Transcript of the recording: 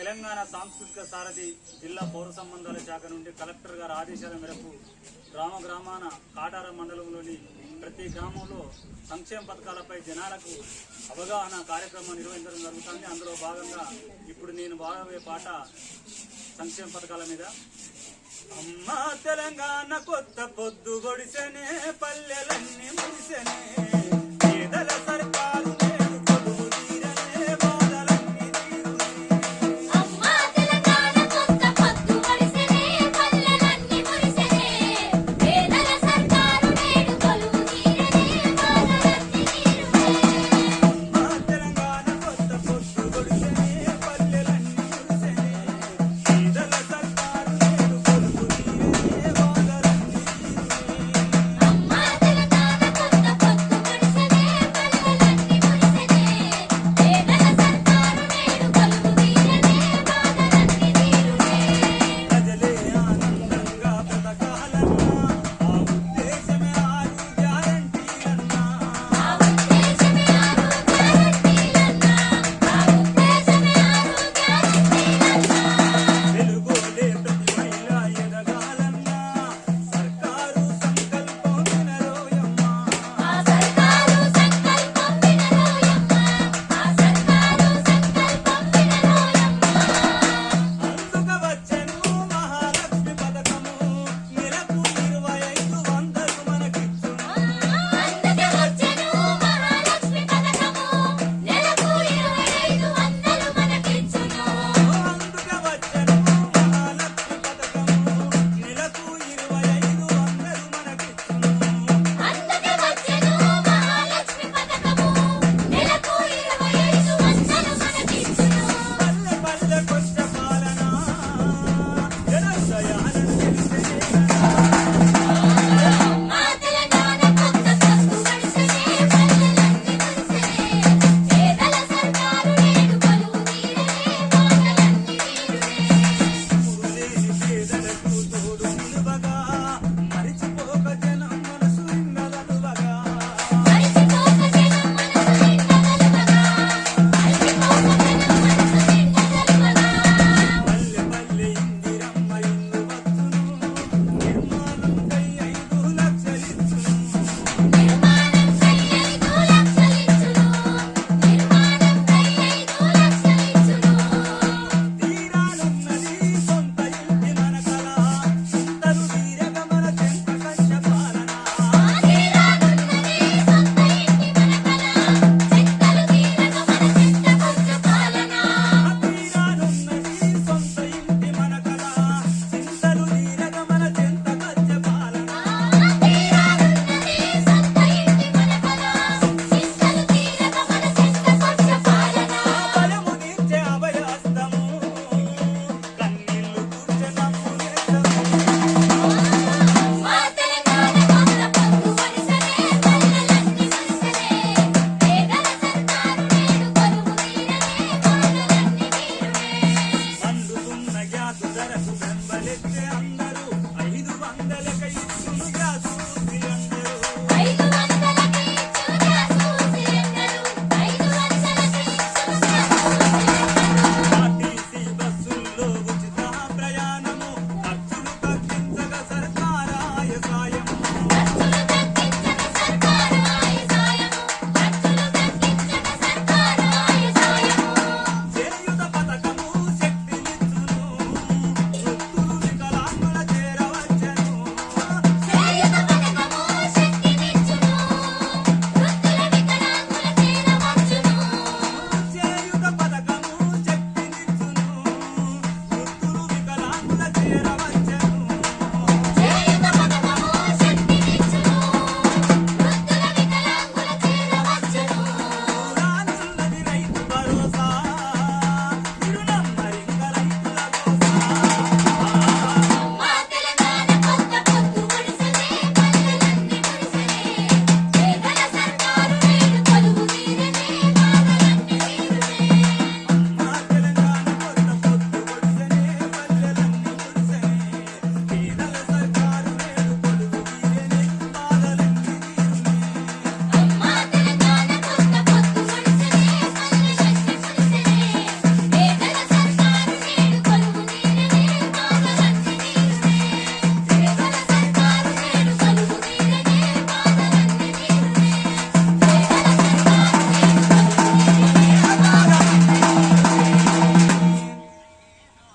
తెలంగాణ సాంస్కృతిక సారథి జిల్లా పౌర సంబంధాల శాఖ నుండి కలెక్టర్ గారి ఆదేశాల మేరకు గ్రామ గ్రామాన కాటార మండలంలోని ప్రతి గ్రామంలో సంక్షేమ పథకాలపై జనాలకు అవగాహన కార్యక్రమం నిర్వహించడం జరుగుతుంది. అందులో భాగంగా ఇప్పుడు నేను బాగోయే పాట సంక్షేమ పథకాల మీద. అమ్మా తెలంగాణ కొత్త పొద్దు గొడిసెనే పల్లెలన్నీ ముడిసెనే